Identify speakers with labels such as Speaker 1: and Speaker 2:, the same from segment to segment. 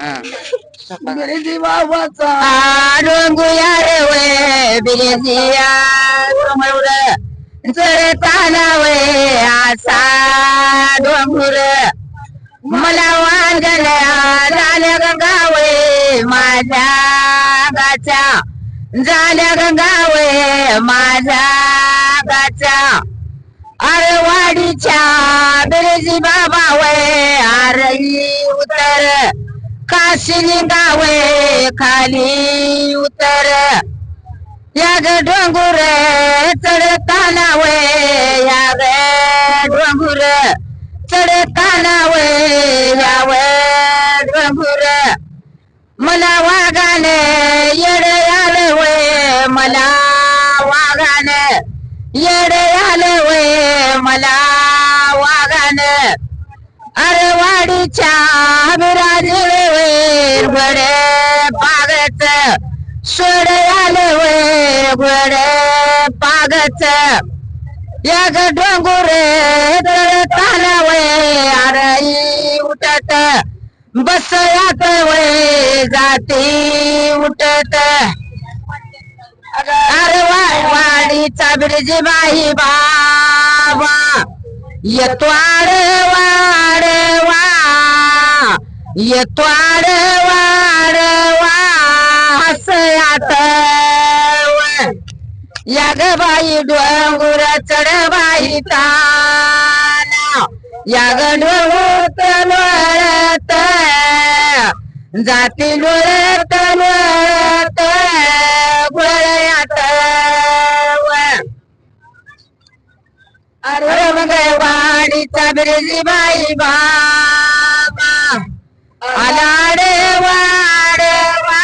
Speaker 1: बिरजी बाबाचा.
Speaker 2: डोंगुया रे वे बिरजिया. डोंगर चढताना वे असा डोंगुर. मला वांगण झाल्या गंगावे माझ्या गाच्या. झाल्या गंगावे माझ्या गाच्या. अरे वाडीच्या बिरजी बाबा वय अरे उतर. काशिनी गावे खाली उतर. या ग चढताना वे या ग चढताना वे याव डोंगुर. मला वागाने येड आलं वय मला वागाने येड आलं वय मला अरे वाडीच्या विराजले बडे पागत सोड आले वे बडे पागत. या ग वे अरे उठत बस यात वे जाती उठत. अरे वाडीचा बिरजी बाई बाबा येतो अरे वा येतो आड हसयात या ग बाई डोंगुर चढ बाई ताना या ग डोंगर लोळत जाती लोळत लोळत गोळ्यात अरे मग वाडीचा बिरजी बाई बा आलाडे वाड वा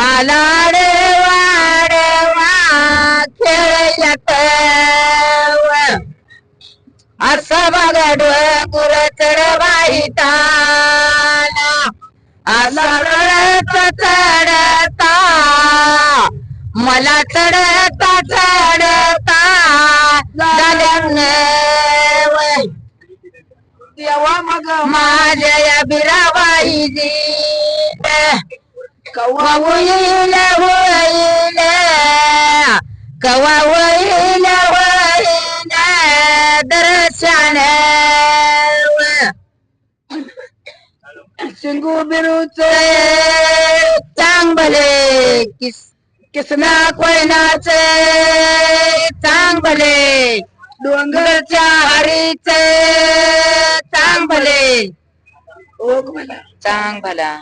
Speaker 2: आलाडे वाड वा खेळयात असं बघ डोंगर चढ ताना असा रडत चढता. मला चढता
Speaker 1: चढ मग
Speaker 2: माझ्या या बिराबाई जी. कवा होईल होईल. कवा होईल होईल. दर्शन
Speaker 1: शिंगू बिरूच
Speaker 2: चांगले किस किसना कोयनाचे. चांगले डोंगरच्या हरीचे. चांगले
Speaker 1: ओक मला
Speaker 2: चांग भला